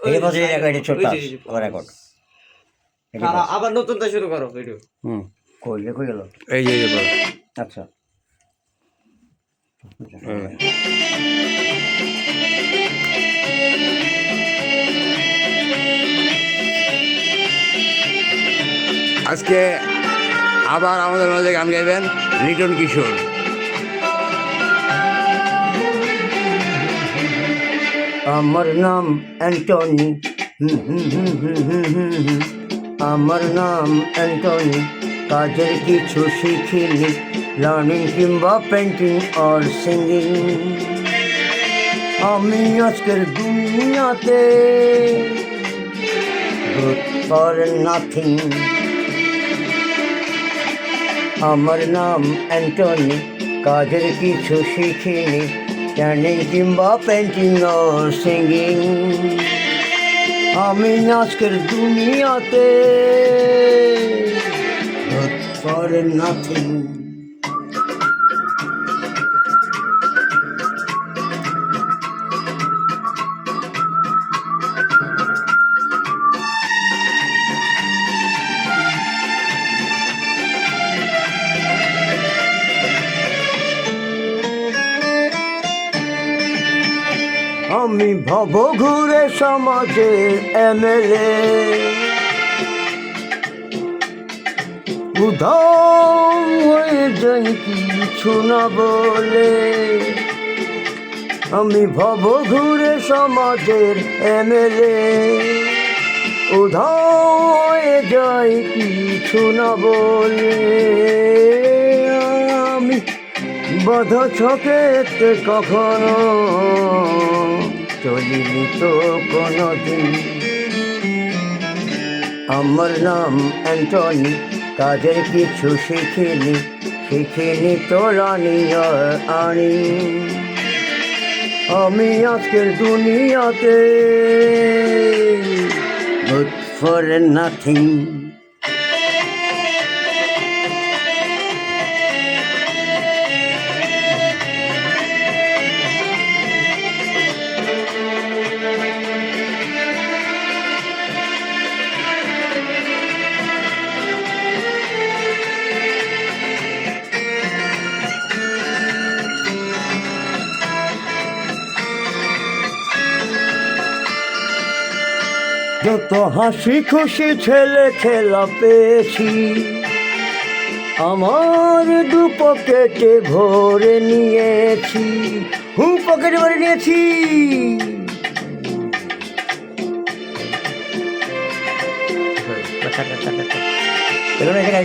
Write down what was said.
ওই এই বছর রেকর্ড ছোট ওই যে, ওই যে। আবার রেকর্ড আবার নতুনটা শুরু করো ভিডিও। হুম। কইলে কই গেল? এই যে এই যে বল। আচ্ছা। আজকে আবার আমাদের মাঝে গান গাইবেন লিটন কিশোর। আমার নাম অ্যান্টনি। আমার নাম অ্যান্টনি। কাজের কিছু শিখিনি। লার্নিং কিংবা পেন্টিং আর সিঙ্গিং। আমি আজকের দুনিয়াতে ফর নাথিং আমার নাম অ্যান্টনি। কাজের কিছু শিখিনি। স্ট্যান্ডিং কিংবা পেন্টিং ও সিঙ্গিং আমি আজকের দুনিয়াতে ফর নাথিং আমি ভব ঘুরে সমাজে এমএলএ। উধাম হয়ে যাই কিছু না বলে। আমি ভব ঘুরে সমাজের এমএলএ। উধাম হয়ে যাই কিছু না বলে। আমি বধ ছকেতে কখনো চলিনি তো কোনো দিন আমার নাম অ্যান্টনি, কাজের কিছু শিখিনি শিখিনি তো রানি আনি। আমি আজকের দুনিয়াতে গুড ফর নাথিং যত হাসি খুশি ছেলে খেলা পেয়েছি, আমার দু পকেটে ভরে নিয়েছি, হু, পকেটে ভরে নিয়েছি। এখানে